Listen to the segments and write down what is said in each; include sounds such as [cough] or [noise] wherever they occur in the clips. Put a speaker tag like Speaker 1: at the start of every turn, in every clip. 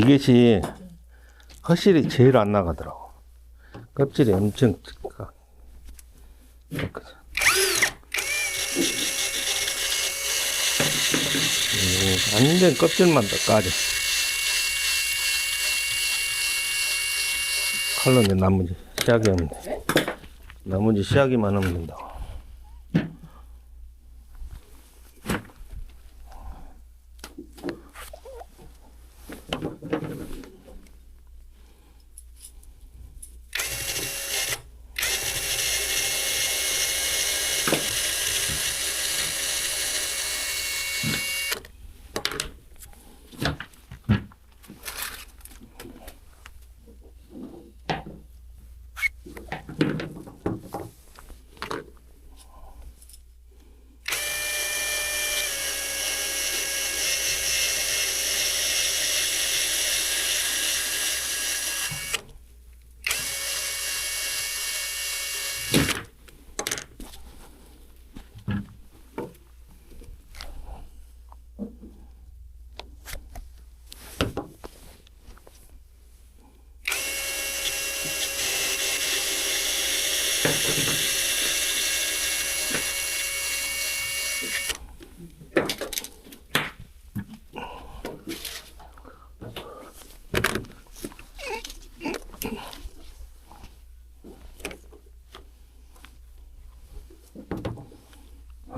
Speaker 1: 이것이 확실히 제일 안 나가더라고. 껍질이 엄청 까- 깨끗해. 음, 완전 껍질만 더 까져. 칼로는 나머지 씨앗이 없네. 나머지 씨앗이만 하면 된다고.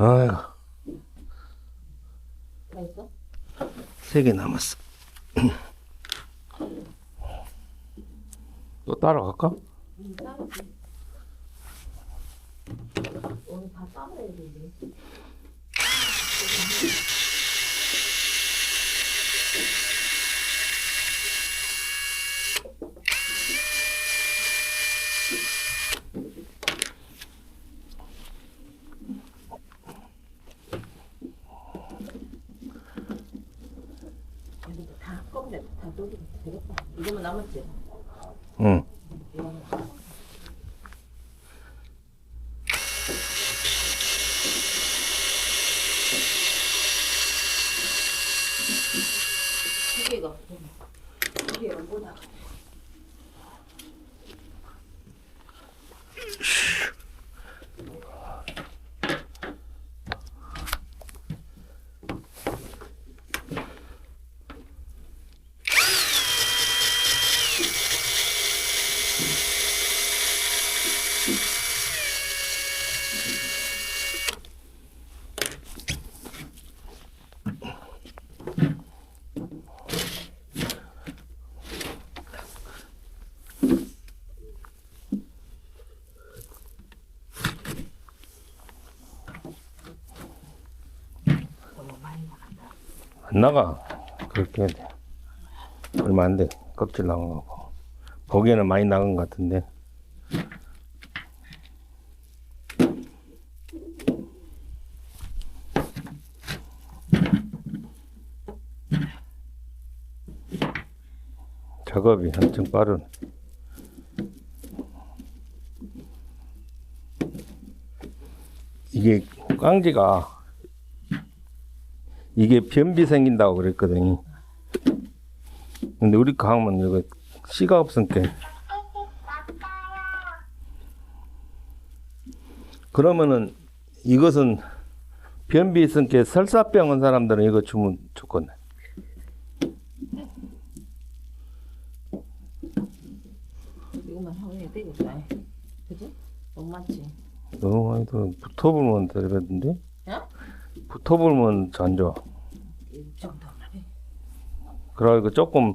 Speaker 1: 아이고,
Speaker 2: 다 있어?
Speaker 1: 세 개 남았어. [clears throat] 또 따라갈까?
Speaker 2: 응, 따르지. 오늘 다 따버려야 되는데. 여기도 다 한꺼번에 다 녹이면 이거만 남았지?
Speaker 1: 응.
Speaker 2: 두 개가 두 개가 뭐냐?
Speaker 1: 나가. 그렇게 돼. 얼마 안 돼. 껍질 나간 거고 보기에는 많이 나간 것 같은데. 작업이 엄청 빠른. 이게 꽝지가 이게 변비 생긴다고 그랬거든요. 근데 우리 거 하면 이거 씨가 없으니까. 그러면은 이것은 변비 있으니까 설사병 온 사람들은 이거 주면 좋겠네.
Speaker 2: 이것만 하면 되겠다. 그지? 너무 많지?
Speaker 1: 너무 많이 들어. 붙어보면 되는데?
Speaker 2: 야?
Speaker 1: 붙어보면 안 좋아.
Speaker 2: 이 정도만 해.
Speaker 1: 그러니까 조금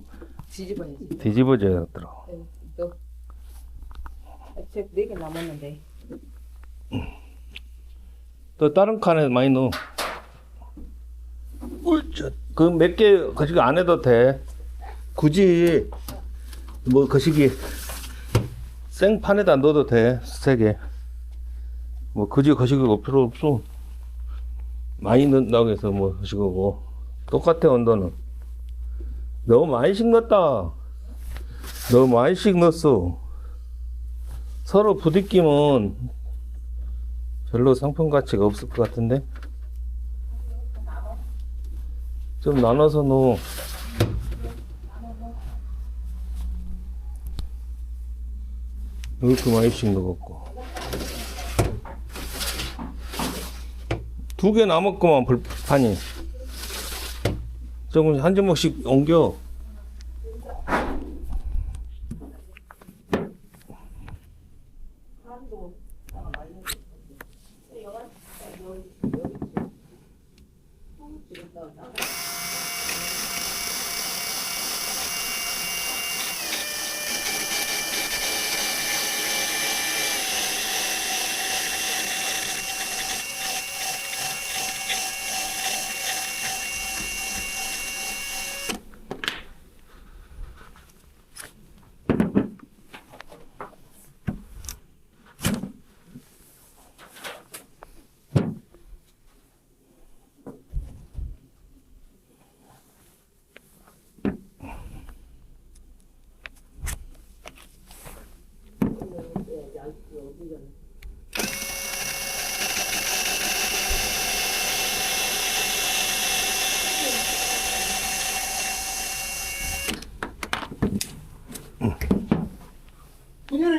Speaker 2: 뒤집어야지.
Speaker 1: 뒤집어져야 되더라고.
Speaker 2: 너. 네개 남았는데.
Speaker 1: 또 다른 칸에 많이 넣어. 그몇 개 거시기 안 해도 돼. 굳이 뭐 거시기 생판에다 넣어도 돼. 세 개. 뭐 굳이 거시기가 필요 없어. 많이 넣는다고 해서 뭐 하신 거고. 똑같아 온도는. 너무 많이씩 넣었다. 너무 많이 식넣었어. 서로 부딪히면 별로 상품 가치가 없을 것 같은데? 좀 나눠서 넣어. 이렇게 많이씩 넣었고. 두 개 남았구만, 불판이. 조금 한 주먹씩 옮겨.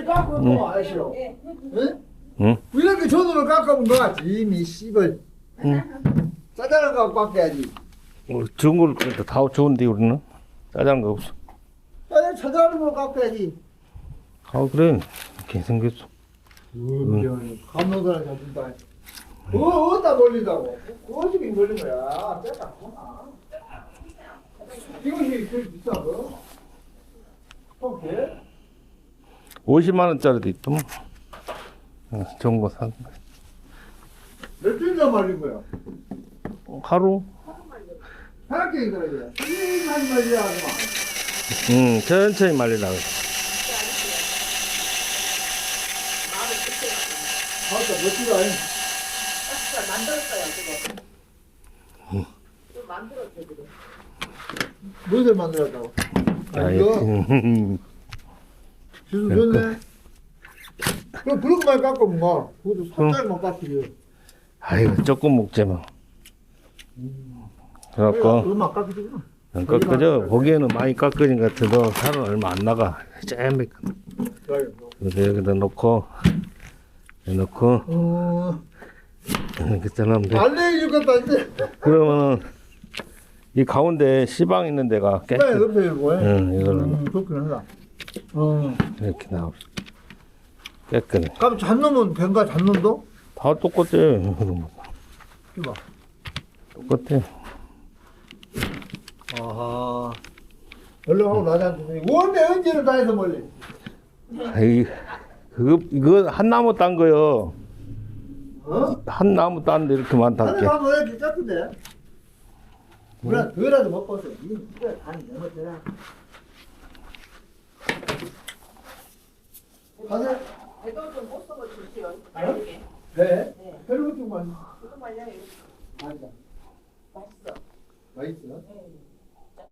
Speaker 3: 깎고 또 아시오. 응?
Speaker 1: 응?
Speaker 3: 이렇게 손으로 깎으면 가. 이미 씨발.
Speaker 1: 응.
Speaker 3: 짜장을 갖고 깎아야지.
Speaker 1: 뭐, 좋은 걸, 다 좋은데, 우리는? 짜장한 거 없어.
Speaker 3: 짜장 짜장으로 깎아야지.
Speaker 1: 아, 그래. 생 겼어.
Speaker 3: 응. 감노사를 잡는다. 어, 어디다 멀린다고? 어떻게 멀린 거야? 짜장 하나. 이것이 제일 비싼 거? 오케이.
Speaker 1: 50만 원짜리도 있더만. 어, 좋은 거 산. 거.
Speaker 3: 며칠이나 말린 거야?
Speaker 1: 어, 하루?
Speaker 3: 하얗게 마리야, 그만.
Speaker 1: 응, 천천히 말리라고.
Speaker 3: 아까 며칠 아니
Speaker 2: 만들었어요 그거.
Speaker 3: 무엇을 만들었다고? 아, 이거
Speaker 1: 음,
Speaker 3: 지수 좋네. 그럼 부르고만 깎으면 가. 그것도 살짝만 깎이지.
Speaker 1: 아이고, 조금 먹자면. 그래갖고,
Speaker 3: 그것만 깎이지구나.
Speaker 1: 안 깎아져. 보기에는 많이 깎아진 것 같아도 살은 얼마 안 나가. 잼매. 그래서 여기다 놓고, 여기 놓고,
Speaker 3: 어,
Speaker 1: 이렇게 떠나면 돼.
Speaker 3: 안 내줄 것도 아닌데.
Speaker 1: 그러면은, 이 가운데 시방 있는 데가 깨끗.
Speaker 3: 옆에 이거 해.
Speaker 1: 응, 이걸로
Speaker 3: 음, 좋긴 하다. 어.
Speaker 1: 이렇게 나와. 깨끗해.
Speaker 3: 그럼 잔놈은 된가 잔놈도?
Speaker 1: 다 똑같아.
Speaker 3: 이봐.
Speaker 1: 똑같아.
Speaker 3: 아하. 얼른 하고 나한테 원래 언제는 다 해서 멀리.
Speaker 1: 아이, 그거, 이거 한 나무 딴 거요.
Speaker 3: 어?
Speaker 1: 한 나무 딴데 이렇게 많다.
Speaker 3: 하늘
Speaker 1: 할게.
Speaker 3: 가면 왜 이렇게 깎은데? 우리가 더라도 못 벗어. 이 씨가 간이 너무 더라. 하늘
Speaker 2: 배도 좀못 써고 주시오.
Speaker 3: 배?
Speaker 2: 네.
Speaker 3: 배를 좀만
Speaker 2: 그거 말려
Speaker 3: 앉아.
Speaker 2: 맛있어.
Speaker 3: 맛있어?
Speaker 2: 네.